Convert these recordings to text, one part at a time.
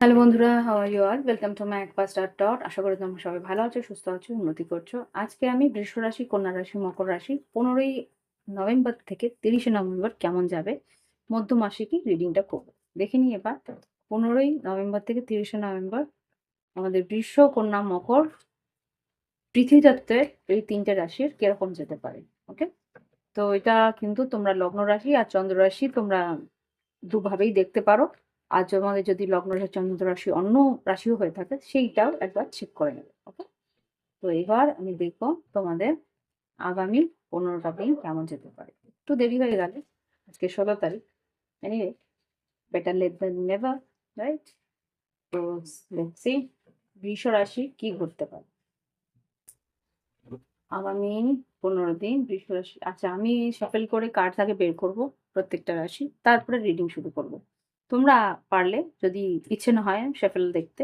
Hello বন্ধুরা আর you are welcome to my একপাস dot dot আশা করি তোমরা সবাই ভালো আছো, সুস্থ আছো, উন্নতি করছ। আজকে আমি বৃষ রাশি, কন্যা রাশি, মকর রাশি পনেরোই নভেম্বর থেকে তিরিশে নভেম্বর কেমন যাবে মধ্য মাসিকই রিডিংটা করব। দেখে নিই এবার, পনেরোই নভেম্বর থেকে তিরিশে নভেম্বর আমাদের বৃষ, কন্যা, মকর পৃথিবীতত্ত্বের এই তিনটে রাশির কীরকম যেতে পারে ওকে তো এটা কিন্তু তোমরা লগ্ন রাশি আর চন্দ্র রাশি তোমরা দুভাবেই দেখতে পারো। আর তোমাদের যদি লগ্ন রাশি, চন্দ্র রাশি অন্য রাশিও হয়ে থাকে, সেইটাও একবার চেক করে নেবে ওকে তো এবার আমি দেখব তোমাদের আগামী পনেরোটা দিন কেমন যেতে পারে। একটু দেরি হয়ে গেলে, আজকে ষোলো তারিখ। Anyway better late than never right তো সি বৃষ রাশি কি ঘটতে পারে? আগামী পনেরো দিন বৃষ রাশি আচ্ছা আমি সফল করে কার্ড থেকে বের করব প্রত্যেকটা রাশি, তারপরে রিডিং শুরু করব। তোমরা পারলে যদি ইচ্ছে না হয় শেফেল দেখতে,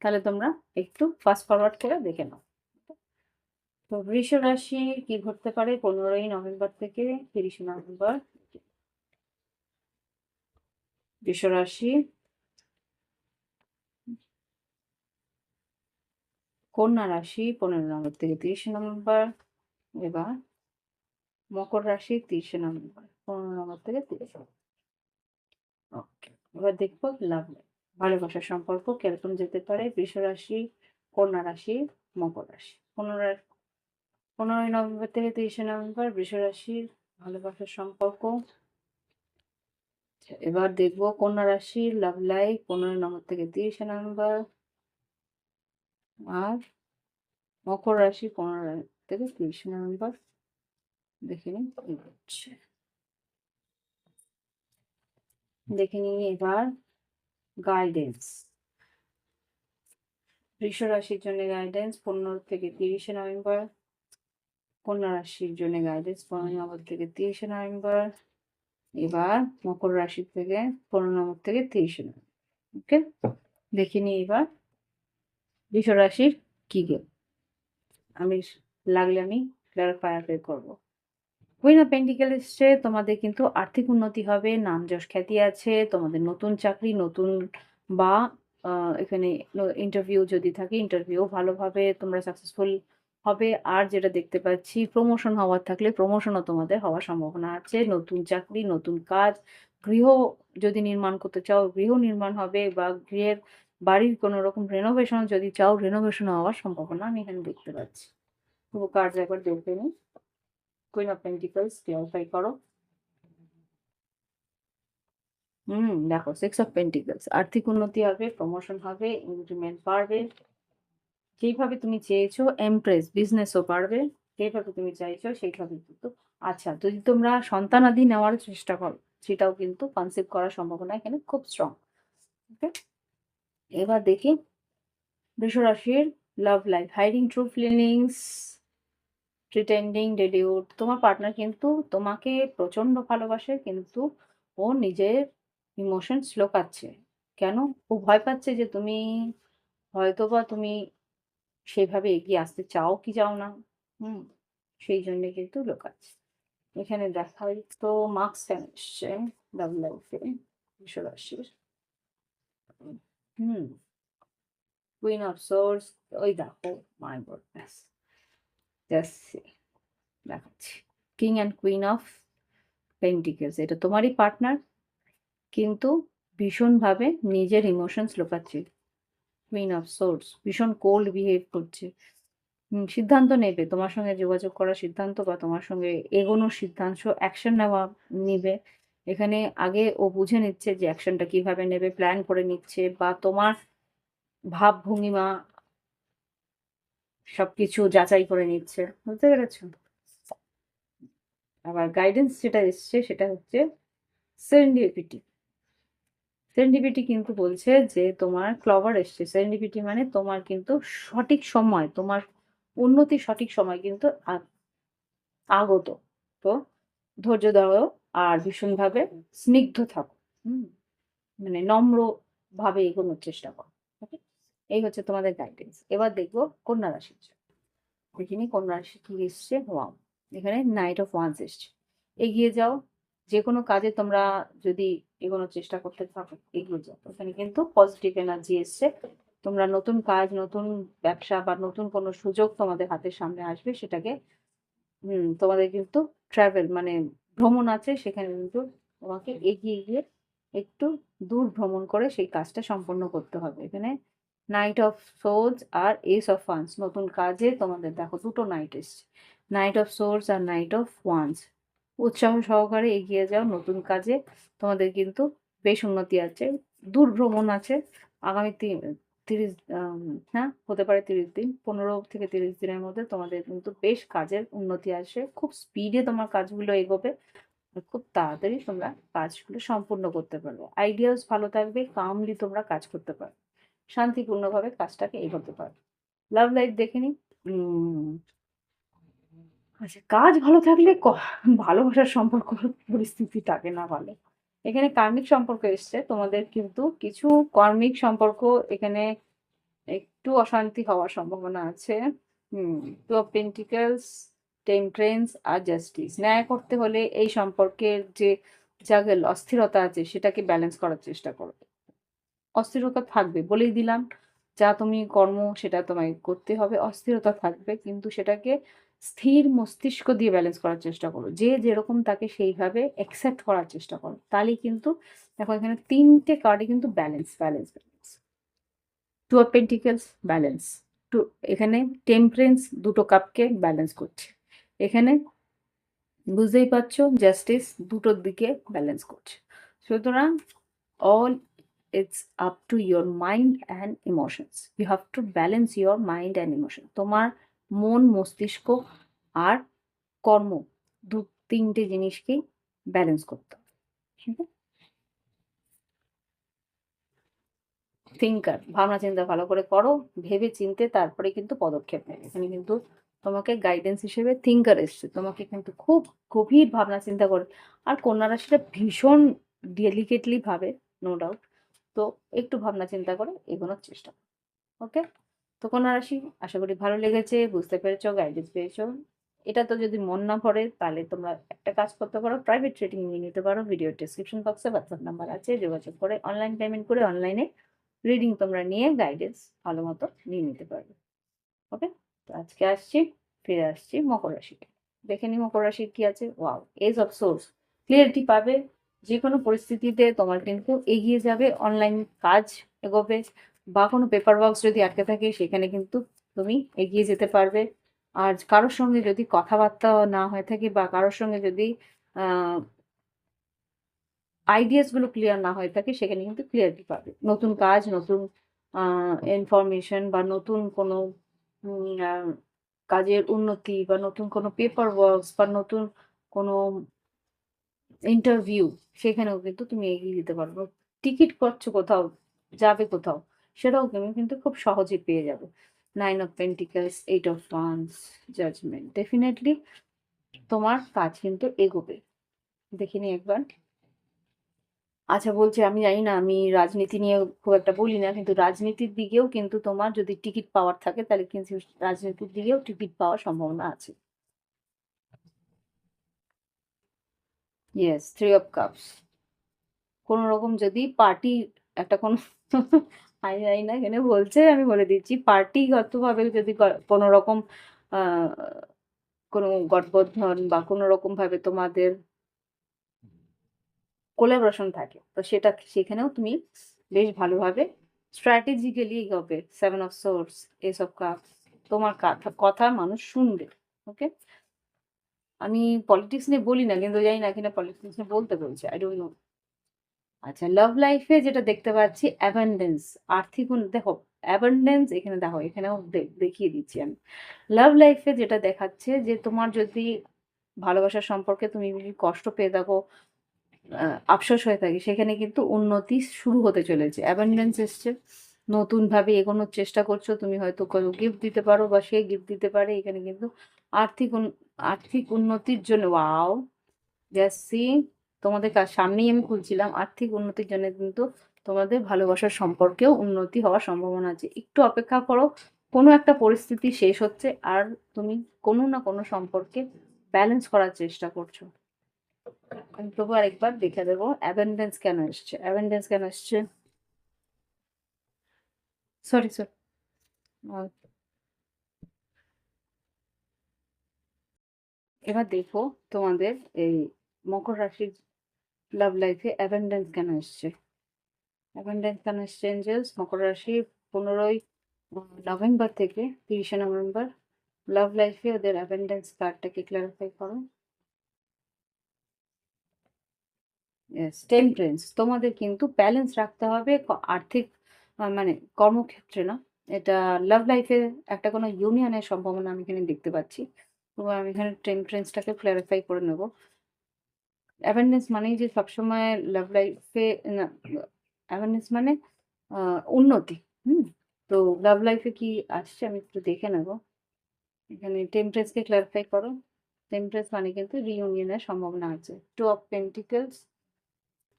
তাহলে তোমরা একটু ফাস্ট ফরওয়ার্ড করে দেখে নাও। তো বৃষ রাশি কি ঘটতে পারে পনেরোই নভেম্বর থেকে তিরিশে নভেম্বর? বৃষ রাশি। কন্যা রাশি পনেরো নভেম্বর থেকে তিরিশে নভেম্বর, এবার মকর রাশি তিরিশে নভেম্বর পনেরো নভেম্বর থেকে তিরিশে ওকে এবার দেখব লাভ ভালোবাসার সম্পর্ক কীরকম যেতে পারে? বৃষ রাশি কন্যা রাশি মকর রাশি। পনেরো পনেরোই নভেম্বর থেকে তিরিশে নভেম্বর বৃষ রাশির ভালোবাসার সম্পর্ক। আচ্ছা, এবার দেখব কন্যা রাশির লাভ লাইফ পনেরোই নভেম্বর থেকে তিরিশে নভেম্বর। আর মকর রাশি পনেরো থেকে তিরিশে নভেম্বর। দেখে নিন। কি হচ্ছে দেখে নিই এবার গাইডেন্স বৃষ রাশির জন্য গাইডেন্স পনেরো থেকে তিরিশে নভেম্বর। কন্যা রাশির জন্য গাইডেন্স পনেরো নভেম্বর থেকে তিরিশে নভেম্বর। এবার মকর রাশি থেকে পনেরো নভেম্বর থেকে তিরিশে নভেম্বর ওকে দেখে নিই এবার বৃষ রাশির কি গেম আমি লাগলে আমি ক্লারিফায়ার করব। কুইন অফ পেন্টিকেল এসছে, তোমাদের কিন্তু আর্থিক উন্নতি হবে, নাম যশ খ্যাতি আছে, তোমাদের নতুন চাকরি, নতুন বা এখানে ইন্টারভিউ যদি থাকে ইন্টারভিউ ভালোভাবে তোমরা সাকসেসফুল হবে। আর যেটা দেখতে পাচ্ছি প্রমোশন হওয়ার থাকলে প্রমোশনও তোমাদের হওয়ার সম্ভাবনা আছে। নতুন চাকরি, নতুন কাজ, গৃহ যদি নির্মাণ করতে চাও, গৃহ নির্মাণ হবে বা গৃহের বাড়ির কোনো রকম রেনোভেশন যদি চাও রেনোভেশন হওয়ার সম্ভাবনা আমি এখানে দেখতে পাচ্ছি। পুরো কার্ড একবার দেখবে নিই। কুইন অফ পেন্টিকলস ক্লিয়ারিফাই করো হুম দেখো সিক্স অফ পেন্টিকলস আর্থিক উন্নতি হবে প্রমোশন হবে ইনক্রিমেন্ট বাড়বে। যেইভাবে তুমি চেয়েছো এমপ্রেস বিজনেসও বাড়বে। যেইভাবে তুমি চাইছো, সেইভাবে কিন্তু। আচ্ছা যদি তোমরা সন্তানাদি নেওয়ার চেষ্টা করো, সেটাও কিন্তু কনসেপ্ট করার সম্ভাবনা এখানে খুব স্ট্রং ওকে এবার দেখি বৃষরাশির love life hiding true feelings pretending deluded তোমার পার্টনার কিন্তু তোমাকে প্রচণ্ড ভালোবাসে, কিন্তু ও নিজের ইমোশনস লোকাচ্ছে। কেন? ও ভয় পাচ্ছে যে তুমি হয়তোবা তুমি সেভাবে এগিয়ে আসতে চাও কি চাও না। হুম, সেই জন্যে কিন্তু লোকাচ্ছে। এখানে দেখা তো মার্কস এসছে লাভ লাইফে বিশ্বরাশির। হুম কুইন অফ সোর্স ওই দেখো মাই গডনেস দেখাচ্ছি। King and queen of pentacles এটা তোমারই পার্টনার কিন্তু ভীষণভাবে নিজের ইমোশনস লোকাচ্ছে। কুইন অফ সোর্স ভীষণ কোল্ড বিহেভ করছে। সিদ্ধান্ত নেবে, তোমার সঙ্গে যোগাযোগ করার সিদ্ধান্ত বা তোমার সঙ্গে এগোনোর সিদ্ধান্ত অ্যাকশন নেওয়া নিবে। এখানে আগে ও বুঝে নিচ্ছে যে অ্যাকশনটা কীভাবে নেবে প্ল্যান করে নিচ্ছে বা তোমার ভাবভঙ্গিমা সবকিছু যাচাই করে নিচ্ছে। বুঝতে পেরেছ? আবার গাইডেন্স যেটা এসছে সেটা হচ্ছে সেরেন্ডিপিটি সেরেন্ডিপিটি কিন্তু বলছে যে তোমার ক্লভার এসছে। সেরেন্ডিপিটি মানে তোমার কিন্তু সঠিক সময়, তোমার উন্নতি সঠিক সময় কিন্তু আগত। তো ধৈর্য ধরো আর ভীষণভাবে স্নিগ্ধ থাকো। হুম? মানে নম্রভাবে এগোনোর চেষ্টা করো। এই হচ্ছে তোমাদের গাইডেন্স এবার দেখব কন্যা রাশি দেখিনি কন্যা রাশি কি এসছে? ওয়াও এখানে নাইট অফ ওয়ান্স এসছে। এগিয়ে যাও। যে কোনো কাজে তোমরা যদি এগোনোর চেষ্টা করতে থাকো, এগিয়ে যাও। ওখানে কিন্তু পজিটিভ এনার্জি এসছে। তোমরা নতুন কাজ, নতুন ব্যবসা বা নতুন কোনো সুযোগ তোমাদের হাতের সামনে আসবে, সেটাকে তোমাদের কিন্তু ট্রাভেল মানে ভ্রমণ আছে, সেখানে কিন্তু তোমাকে এগিয়ে গিয়ে একটু দূর ভ্রমণ করে সেই কাজটা সম্পন্ন করতে হবে। এখানে নাইট অফ সোর্স আর এস অফ ওয়ান্স নতুন কাজে তোমাদের দেখো দুটো নাইট এসছে। নাইট অফ সোর্স আর নাইট অফ ওয়ান্স উৎসাহ সহকারে এগিয়ে যাও নতুন কাজে। তোমাদের কিন্তু বেশ উন্নতি আছে। দূর ভ্রমণ আছে। আগামী তি- তিরিশ হ্যাঁ হতে পারে তিরিশ দিন। পনেরো থেকে তিরিশ দিনের মধ্যে তোমাদের কিন্তু বেশ কাজের উন্নতি আসে। খুব স্পিডে তোমার কাজগুলো এগোবে। খুব তাড়াতাড়ি তোমরা কাজগুলো সম্পূর্ণ করতে পারবে। আইডিয়াস ভালো থাকবে। কামলি তোমরা কাজ করতে পারবে। শান্তিপূর্ণভাবে কাজটাকে এগোতে পারবে লাভ লাইফ দেখে নি আচ্ছা কাজ ভালো থাকলে ভালোবাসার সম্পর্ক পরিস্থিতি থাকে না ভালো এখানে কার্মিক সম্পর্ক এসছে। তোমাদের কিন্তু কিছু কর্মিক সম্পর্ক এখানে একটু অশান্তি হওয়ার সম্ভাবনা আছে। Hmm two of pentacles temperance আর জাস্টিস ন্যায় করতে হলে এই সম্পর্কের যে জাগেল অস্থিরতা আছে সেটাকে ব্যালেন্স করার চেষ্টা করো। অস্থিরতা থাকবে, বলেই দিলাম। যা তুমি কর্ম, সেটা তোমায় করতে হবে, অস্থিরতা থাকবে। কিন্তু সেটাকে স্থির মস্তিষ্ক দিয়ে ব্যালেন্স করার চেষ্টা করো। যে যেরকম তাকে সেইভাবে অ্যাকসেপ্ট করার চেষ্টা করো। তাহলেই কিন্তু দেখো এখানে তিনটে কার্ডে কিন্তু balance balance balance two of pentacles balance two এখানে টেম্পারেন্স দুটো কাপকে ব্যালেন্স করছে। এখানে বুঝতেই পারছ জাস্টিস দুটোর দিকে ব্যালেন্স করছে। সুতরাং all it's up to your mind and emotions. You have to balance your mind and emotion তোমার মন, মস্তিষ্ক আর কর্ম দু তিনটে জিনিসকেই ব্যালেন্স করতে থিঙ্কার ভাবনা চিন্তা ভালো করে করো, ভেবে চিনতে তারপরে কিন্তু পদক্ষেপ নেবে। এখানে কিন্তু তোমাকে গাইডেন্স হিসেবে থিঙ্কার এসছে। তোমাকে কিন্তু খুব গভীর ভাবনা চিন্তা করে, আর কন্যা রাশিটা ভীষণ ডেলিকেটলি ভাবে নো ডাউট তো একটু ভাবনা চিন্তা করে এগোনোর চেষ্টা ওকে তো কন্যা রাশি আশা করি ভালো লেগেছে, বুঝতে পেরেছ গাইডেন্স পেয়েছ। এটা তো যদি মন না পড়ে, তাহলে তোমরা একটা কাজ করতে পারো প্রাইভেট ট্রেডিং নিয়ে নিতে পারো। ভিডিও ডিসক্রিপশন বক্সে হোয়াটসঅ্যাপ নাম্বার আছে, যোগাযোগ করে অনলাইন পেমেন্ট করে অনলাইনে রিডিং তোমরা নিয়ে গাইডেন্স ভালো মতো নিয়ে নিতে পারবে। ওকে তো আজকে আসছি, ফিরে আসছি মকর রাশিতে। দেখে নি মকর রাশির কি আছে। Wow ace of swords clarity পাবে যে কোনো পরিস্থিতিতে তোমার কিন্তু এগিয়ে যাবে অনলাইন কাজ এগোবে বা কোনো পেপার ওয়ার্কস যদি আটকে থাকে, সেখানে কিন্তু তুমি এগিয়ে যেতে পারবে। আর কারোর সঙ্গে যদি কথাবার্তা না হয়ে থাকে বা কারোর সঙ্গে যদি আইডিয়াসগুলো ক্লিয়ার না হয়ে থাকে, সেখানে কিন্তু ক্লিয়ারিটি পাবে। নতুন কাজ, নতুন ইনফরমেশন বা নতুন কোনো কাজের উন্নতি বা নতুন কোনো পেপার ওয়ার্কস বা নতুন কোনো ইন্টারভিউ সেখানেও কিন্তু তুমি এগিয়ে দিতে পারবে। টিকিট করছ কোথাও, যাবে কোথাও, সেটাও তুমি কিন্তু খুব সহজে পেয়ে যাবে। Nine of pentacles eight of wands judgement definitely তোমার কাজ কিন্তু এগোবে। দেখিনি একবার। আচ্ছা বলছি আমি জানি না, আমি রাজনীতি নিয়ে খুব একটা বলি না, কিন্তু রাজনীতির দিকেও কিন্তু তোমার যদি টিকিট পাওয়ার থাকে, তাহলে কিন্তু রাজনীতির দিকেও টিকিট পাওয়ার সম্ভাবনা আছে। ইয়েস থ্রি অফ কাপস কোনো রকম যদি পার্টি একটা কোনো আমি জানি না এখানে বলছে, আমি বলে দিচ্ছি পার্টিগতভাবে যদি কোনো রকম কোনো গঠবন্ধন বা কোনো রকম ভাবে তোমাদের কোলাবরেশন থাকে, তো সেটা সেখানেও তুমি বেশ ভালোভাবে স্ট্র্যাটেজিক্যালি এগোবে seven of swords ace of cups তোমার কথা কথা মানুষ শুনবে ওকে আমি পলিটিক্স নিয়ে বলি না, কিন্তু জানি না কিনা পলিটিক্স নিয়ে বলতে বলছে আই ডোন্ট নো আচ্ছা লাভ লাইফে যেটা দেখতে পাচ্ছি অ্যাবান্ডেন্স আর্থিক দেখো অ্যাবান্ডেন্স এখানে দেখো, এখানেও দেখিয়ে দিচ্ছি আমি। লাভ লাইফে যেটা দেখাচ্ছে যে তোমার যদি ভালোবাসার সম্পর্কে তুমি কষ্ট পেয়ে থাকো আফসোস হয়ে থাকে, সেখানে কিন্তু উন্নতি শুরু হতে চলেছে। অ্যাবান্ডেন্স এসছে, নতুনভাবে এগোনোর চেষ্টা করছ, তুমি হয়তো গিফট দিতে পারো বা সে গিফট দিতে পারে, এখানে কিন্তু আর্থিক আর্থিক উন্নতির জন্য, ওয়াও। জাসি তোমাদের সামনেই আমি খুলছিলাম, আর্থিক উন্নতির জন্য কিন্তু তোমাদের ভালোবাসার সম্পর্কেও উন্নতি হওয়ার সম্ভাবনা আছে। একটু অপেক্ষা করো, কোনো একটা পরিস্থিতি শেষ হচ্ছে আর তুমি কোনো না কোনো সম্পর্কে ব্যালেন্স করার চেষ্টা করছ। আমি তবু আরেকবার দেখে দেবো অ্যাবেন্ডেন্স কেন এসছে? অ্যাবেন্ডেন্স কেন এসছে? সরি সরি এবার দেখো তোমাদের এই মকর রাশির লাভ লাইফে অ্যাবেন্ডেন্স কেন এসছে? অ্যাবেন্ডেন্স কেন এসছে এঞ্জেলস মকর রাশি পনেরোই নভেম্বর থেকে তিরিশে নভেম্বর লাভ লাইফে ওদের অ্যাবেন্ডেন্স কার্ডটাকে ক্লারিফাই করো। টেম্পারেন্স তোমাদের কিন্তু ব্যালেন্স রাখতে হবে আর্থিক মানে কর্মক্ষেত্রে না। এটা লাভ লাইফে একটা কোনো ইউনিয়নের সম্ভাবনা আমি এখানে দেখতে পাচ্ছি। তো আমি এখানে টেম্পারেন্সটাকে ক্লারিফাই করে নেব। অ্যাওয়ারনেস মানেই যে সবসময় লাভ লাইফে না অ্যাওয়ারনেস মানে উন্নতি, হুম? তো লাভ লাইফে কি আসছে আমি একটু দেখে নেব। এখানে টেম্পারেন্সকে ক্লারিফাই করো। টেম্পারেন্স মানে কিন্তু রিউনিয়নের সম্ভাবনা আছে। Two of pentacles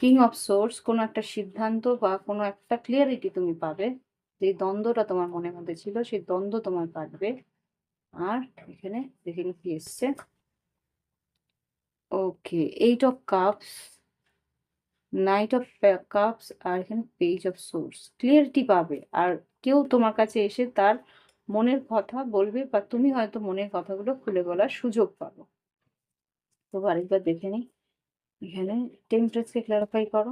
king of swords কোনো একটা সিদ্ধান্ত বা কোনো একটা ক্লিয়ারিটি তুমি পাবে। যে দ্বন্দ্বটা তোমার মনের মধ্যে ছিল, সেই দ্বন্দ্ব তোমার কাটবে। আর এখানে দেখে নিই কি এসছে? Okay eight of cups knight of cups আর এখানে পেজ অফ সোর্স ক্লিয়ারিটি পাবে। আর কেউ তোমার কাছে এসে তার মনের কথা বলবে বা তুমি হয়তো মনের কথাগুলো খুলে বলার সুযোগ পাবো। তো আরেকবার দেখে নিই এখানে টেম্পারেচারকে ক্লারিফাই করো।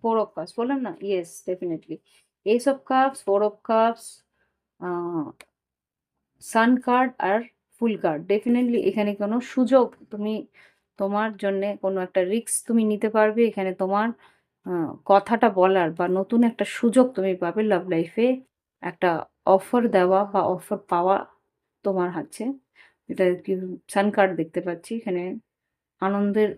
ফোর অফ কাপস বললাম না? Yes definitely ace of cups four of cups sun card R fool card definitely এখানে কোনো সুযোগ তুমি তোমার জন্যে কোনো একটা রিস্ক তুমি নিতে পারবে। এখানে তোমার কথাটা বলার বা নতুন একটা সুযোগ তুমি পাবে লাভ লাইফে একটা অফার দেওয়া বা অফার পাওয়া তোমার হাতে। এটা কি সান কার্ড দেখতে পাচ্ছি। এখানে আনন্দের,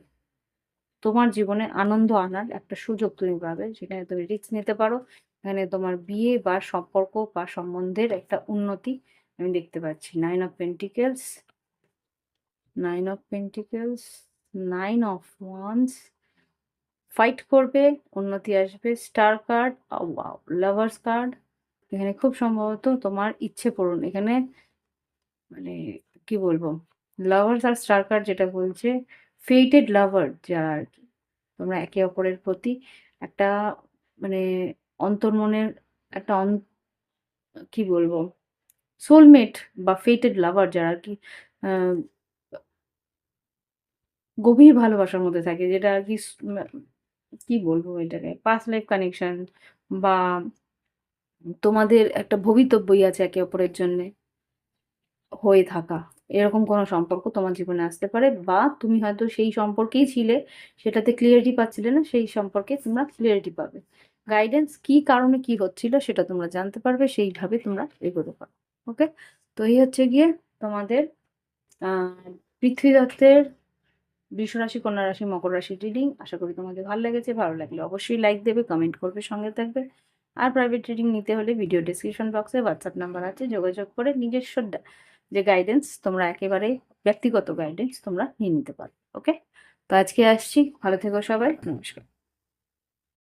তোমার জীবনে আনন্দ আনার একটা সুযোগ তুমি পাবে। সেখানে তুমি রিস্ক নিতে পারো। এখানে তোমার বিয়ে বা সম্পর্ক বা সম্বন্ধের একটা উন্নতি আমি দেখতে পাচ্ছি nine of pentacles nine of pentacles nine of wands fight করবে, উন্নতি আসবে স্টার কার্ড লাভার্স কার্ড এখানে খুব সম্ভবত তোমার ইচ্ছে পূরণ, এখানে মানে কি বলব লাভার্স আর স্টার কার্ড যেটা বলছে ফেইটেড লাভার যারা আর কি, তোমরা একে অপরের প্রতি একটা মানে অন্তর্মনের একটা অন, কি বলব সোলমেট বা ফেটেড লাভার যারা আর কি গভীর ভালোবাসার মধ্যে থাকে, যেটা আর কি কি বলব এটাকে পাস্ট লাইফ কানেকশন বা তোমাদের একটা ভবিতব্যই আছে একে অপরের জন্যে হয়ে থাকা। এরকম কোনো সম্পর্ক তোমার জীবনে আসতে পারে বা তুমি হয়তো সেই সম্পর্কেই ছিলে, সেটাতে ক্লিয়ারিটি পাচ্ছিলে না, সেই সম্পর্কে তোমরা ক্লিয়ারিটি পাবে। গাইডেন্স কি, কারণে কি হচ্ছিল সেটা তোমরা জানতে পারবে, সেইভাবে তোমরা এগোতে পারো। ওকে? তো এই হচ্ছে গিয়ে তোমাদের পৃথ্বী দত্তের বৃষ রাশি কন্যা রাশি, মকর রাশি রিডিং আশা করি তোমাদের ভালো লেগেছে। ভালো লাগলে অবশ্যই লাইক দেবে কমেন্ট করবে, সঙ্গে থাকবে। আর প্রাইভেট রিডিং নিতে হলে ভিডিও ডিসক্রিপশন বক্সে হোয়াটসঅ্যাপ নাম্বার আছে, যোগাযোগ করে নিজস্ব যে গাইডেন্স তোমরা একেবারে ব্যক্তিগত গাইডেন্স তোমরা নিয়ে নিতে পারো, ওকে? তো আজকে আসছি, ভালো থেকো সবাই। নমস্কার।